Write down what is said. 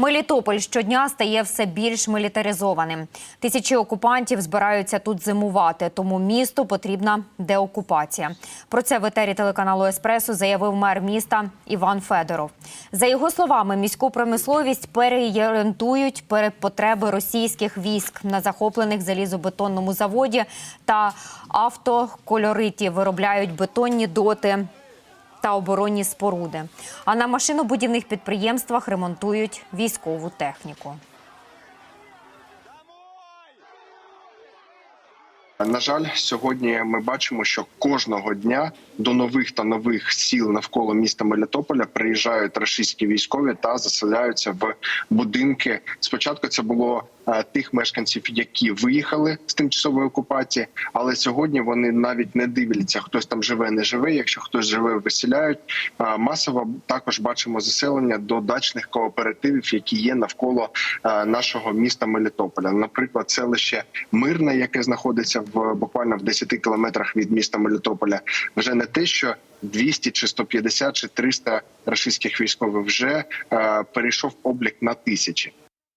Мелітополь щодня стає все більш мілітаризованим. Тисячі окупантів збираються тут зимувати, тому місту потрібна деокупація. Про це в етері телеканалу Еспресо заявив мер міста Іван Федоров. За його словами, міську промисловість переорієнтують перед потреби російських військ на захоплених залізобетонному заводі та автокольориті виробляють бетонні доти та оборонні споруди. А на машинобудівних підприємствах ремонтують військову техніку. На жаль, сьогодні ми бачимо, що кожного дня до нових та нових сіл навколо міста Мелітополя приїжджають рашистські військові та заселяються в будинки. Спочатку це було тих мешканців, які виїхали з тимчасової окупації, але сьогодні вони навіть не дивляться, хтось там живе, не живе. Якщо хтось живе, виселяють. Е, Масово також бачимо заселення до дачних кооперативів, які є навколо е, нашого міста Мелітополя. Наприклад, селище Мирне, яке знаходиться в буквально в 10 кілометрах від міста Мелітополя, вже не те, що 200 чи 150 чи 300 рашистських військових вже е, перейшов облік на тисячі.